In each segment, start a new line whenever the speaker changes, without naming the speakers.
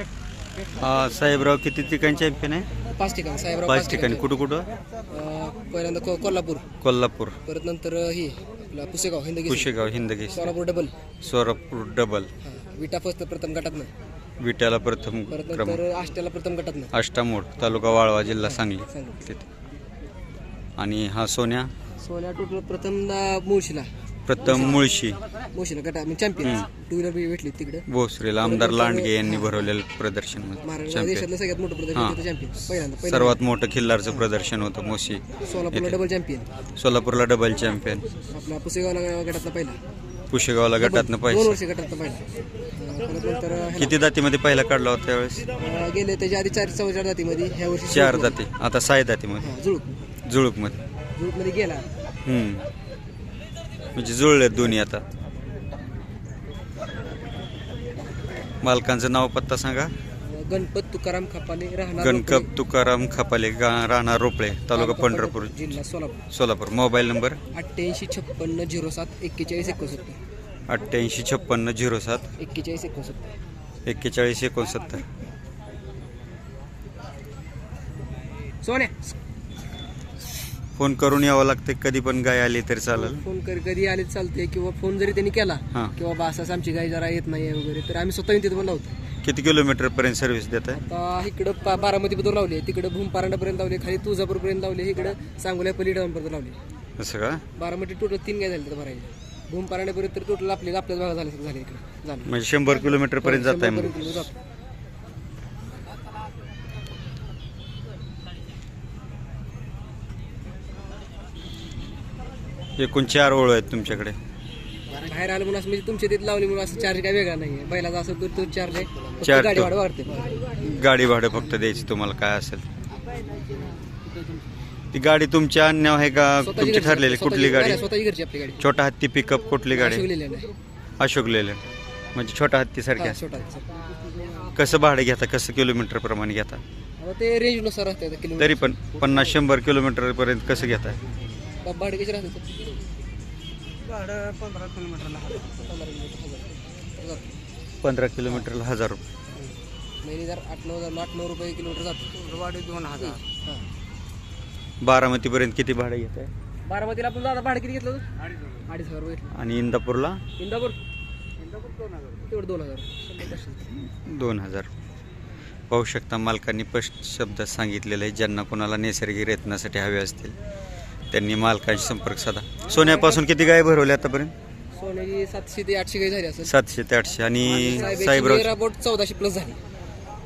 हा, साहेबराव किती ठिकाणी चॅम्पियन आहे
पाच ठिकाण. साहेबराव
पाच ठिकाणी. कुठं कुठं?
अं, पहिल्यांदा को- कोल्हापूर.
कोल्हापूर.
परत नंतर अं, ही आपला पुसेगाव हिंदगी
कुशेगाव हिंदगी
सोलापूर डबल.
सोलापूर डबल.
हा, विटा फर्स्ट प्रथम गटातनं.
विट्याला प्रथम
परत
क्रम.
नंतर आष्ट्याला प्रथम गटातनं.
अष्टामोड तालुका वाळवा जिल्हा सांगली. तिथे. आणि हा सोन्या?
सोन्या टोटल प्रथम अं, मुळशीला.
प्रथम मुळशी.
मुळशीला गटा म्हणजे चॅम्पियन टू व्हीलर भेटली तिकडे.
भोसरीला आमदार लांडगे यांनी भरवलेलं प्रदर्शन
महाराष्ट्र
चॅम्पियन
देशातलं सगळ्यात मोठं
हा.
प्रदर्शन चॅम्पियन पहिल्यांदा पहिल्यांदा.
सर्वात मोठं खिल्लारचं प्रदर्शन होतं मोशी
सोलापूरला डबल चॅम्पियन
सोलापूरला डबल चॅम्पियन
आपला पुसेगावला गटातला पहिला.
पुशेगावला गटातनं
दोन
पाहिजे
वर्ष गटातला पहिला. अं, परत नंतर अं, ह्याला,
किती दातीमध्ये पहिला काढला होता त्यावेळेस
अं, गेले त्याच्या आधी चार चौदा जातीमध्ये. ह्या वर्षी
चार दाती आता साय दातीमध्ये
हा, जुळूक
जुळूकमध्ये
जुळूकमध्ये गेला.
हम्म. म्हणजे जुळलेत दोन्ही आता. मालकांचं नाव पत्ता सांगा.
गणपत तुकाराम खपाले राहणार
गणकप तुकाराम खपाले गा- राहणार रोपळे तालुका पंढरपूर
जिल्हा सोलापूर.
सोलापूर. Mobile number?
अठ्ठ्याऐंशी छप्पन्न झिरो सात एक्केचाळीस एकोणसत्तर.
अठ्ठ्याऐंशी छप्पन्न झिरो सात.
एक्केचाळीस एकोणसत्तर.
एक्केचाळीस एकोणसत्तर.
सोन्या
फोन करून यावं लागते कधी पण गाय आली तरी चालेल.
फोन कर कधी आले चालते किंवा फोन जरी त्यांनी केला
हां.
किंवा बा असं आमची गाय जरा येत नाही वगैरे तर आम्ही स्वतः येऊन तिथं लावतो.
किती किलोमीटर पर्यंत सर्व्हिस देत आहे
आता इकडं पा बारामती बद्दल लावली तिकडं भूमपारांडापर्यंत लावली खाली तुळजापूरपर्यंत लावली इकडं सांगोल्या पलीडापर्यंत लावली
असं का?
बारामती टोटल तीन गाय झाले तिथं भरायचे भूमपारांडापर्यंत तर टोटल आपले आपल्याच भागात झाले झाले इकडे. झाले.
म्हणजे शंभर किलोमीटर पर्यंत जात आहे मग
शंभरपर्यंत जातो.
एकूण चार ओळ आहेत तुमच्याकडे.
बाहेर आलं म्हणून असं म्हणजे तुमच्या तिथे लावली म्हणून असं चार्ज काय वेगळा नाही बैलाचा असं तर तो चार्ज आहे
चार
गाडी
तो-
भाडं वाढते.
गाडी भाडं फक्त द्यायची तुम्हाला काय असेल. ती गाडी तुमच्या अन्य आहे का?
स्वतःची
तुमची
घरची-
ठरलेली
स्वतःची-
कुठली गाडी?
नाही, स्वतःची घरची आपली गाडी.
छोटा हत्ती पिकअप कुठली गाडी?
शिवलेली नाही.
अशोक लेलंड म्हणजे छोटा हत्ती
हा, छोटा आहे.
कसं भाडं घेता? कसं किलोमीटर प्रमाणे घेता?
आता ते रेंजनुसार असते
तरी पण पन्नास शंभर किलोमीटर पर्यंत कसं घेता
बा- भाडे कशी राहते
भाडं पंधरा किलोमीटरला
पंधरा किलोमीटरला हजार रुपये.
महिने जर आठ नऊ हजार आठ नऊ रुपये किलोमीटर जातो.
वाडी दोन हजार.
हा.
बारामतीपर्यंत किती भाडं घेत आहे
बारामतीला आपण दादा भाडं किती घेतलं होतं? अडीच हजार. रुपये घेतलं
आणि इंदापूरला?
इंदापूर? तेवढं दोन हजार. शंभर पाचशे.
दोन हजार. पाहू शकता मालकांनी स्पष्ट शब्दात सांगितलेलं आहे. ज्यांना कोणाला नैसर्गिक रेतनासाठी हवे असतील त्यांनी मालकांशी संपर्क साधा. सोन्यापासून किती गाय भरवल्या आतापर्यंत?
सोन्याची सातशे ते आठशे काही झाली असेल.
सातशे ते आठशे. आणि साहेबराव
चौदाशे प्लस झाली.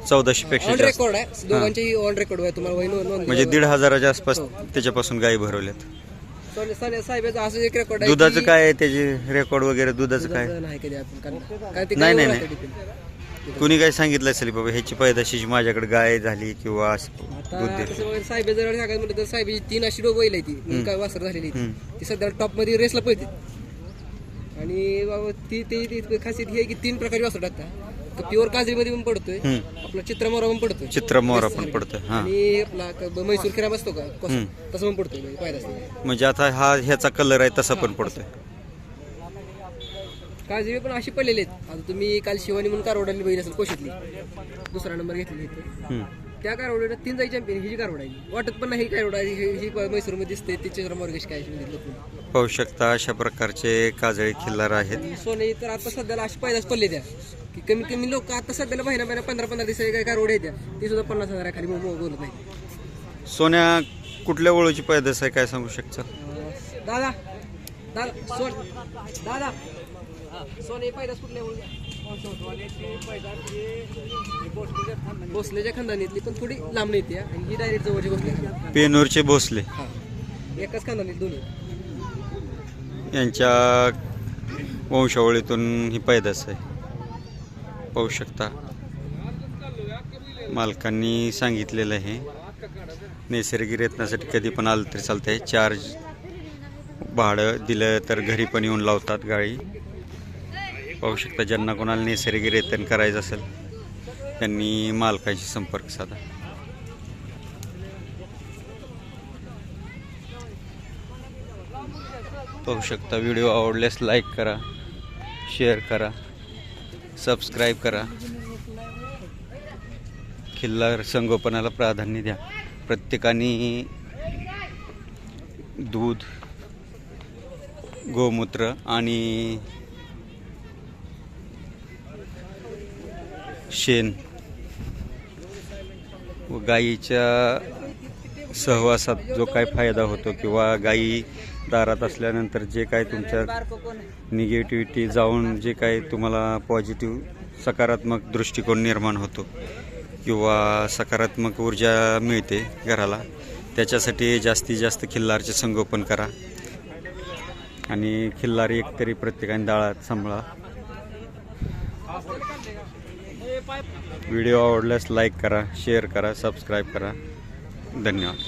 चौदाशे पेक्षा
ऑन
जास्त.
रेकॉर्ड आहे. दोघांची ऑन रेकॉर्ड आहे. तुम्हाला वही नोंद नोंद-
म्हणजे दीड हजाराच्या आसपास त्याच्यापासून गायी भरवल्यात.
सोन्या- सोन्या- साहेबाचं असं एक रेकॉर्ड आहे
दुधाचं
की-
काय आहे त्याचे रेकॉर्ड वगैरे? दुधाचं काय?
दुधाचं नाही कधी आपण काढलं. कारण ते
नाही,
गायीवर
नाही,
राहतं depend.
कुणी काय सांगितलं असेल बाबा ह्याची पैदाशीची माझ्याकडे गाय झाली किंवा दूध
साहेब जर सांगायचं म्हटलं तर साहेब तीन अशी बैल आहे ती. म्हणजे काय वासर झालेली ती. सध्या टॉपमध्ये रेसला पळते. आणि बाबा ती ती खासियत ही आहे की तीन प्रकारची वासर टाकता. प्युअर काजरीमध्ये पण पडतोय. आपला चित्रमोरा पण पडतोय.
चित्रमोहरा पण पडतोय
आणि आपला मैसूर खिराम असतो का. तसं पण पडतोय म्हणजे
म्हणजे आता हा ह्याचा कलर आहे तसा पण पडतोय.
काजरी पण अशी पडलेली आहेत. आता तुम्ही काल शिवानी म्हणून कारवडाली बहीण असेल कोशीतली. दुसरा नंबर घेतलेली इथे.
हम्म.
त्या कारवड्यात तीन जाई चॅम्पियन ही जी कारवड आहे वाटत पण नाही ही कारवड आहे ही ही मैसूरमध्ये दिसते ती चित्रमोरगेश काय लोक.
पाहू शकता अशा प्रकारचे काजळी खिल्लार आहेत.
सोने तर आता सध्याला अशी पैदाच पडले त्या. की कमी कमी लोक आता सध्याला महिना महिना पंधरा पंधरा दिवसाची काय कारवड येत्या. ती सुद्धा पन्नास हजाराखाली बोलत नाही.
सोन्या कुठल्या ओळूची पैदास आहे काय सांगू शकता?
दादा. दादा सोन दादा. सोने पैदास कुठल्या भोसलेच्या खानदानीतली पण थोडी लांब आणि ही डायरेक्ट जवळची भोसले.
पेनूरचे भोसले.
हा. एकाच खानदानीत दोन्ही.
यांच्या वंशावळीतून ही पैदास आहे. पाहू शकता. मालकांनी सांगितलेलं आहे. नैसर्गिक रेतनासाठी कधी पण आलं तरी चालतंय. चार्ज भाडं दिलं तर घरी पण येऊन लावतात गाडी पाहू शकता ज्यांना कोणाला नैसर्गिक रेतन करायचं असेल त्यांनी मालकाशी संपर्क साधा. पाहू शकता व्हिडिओ आवडल्यास लाईक करा शेअर करा सबस्क्राईब करा. खिल्लार संगोपनाला प्राधान्य द्या. प्रत्येकाने दूध गोमूत्र आणि शेण. व गाईच्या सहवासात जो काय फायदा होतो किंवा गाई दारात असल्यानंतर जे काय तुमच्या निगेटिव्हिटी जाऊन जे काय तुम्हाला पॉझिटिव्ह सकारात्मक दृष्टिकोन निर्माण होतो किंवा सकारात्मक ऊर्जा मिळते घराला त्याच्यासाठी जास्तीत जास्त खिल्लारचे संगोपन करा. आणि खिल्लार एक तरी प्रत्येकाने दाळात सांभाळा. व्हिडिओ आवडल्यास लाइक करा शेयर करा सब्सक्राइब करा। धन्यवाद।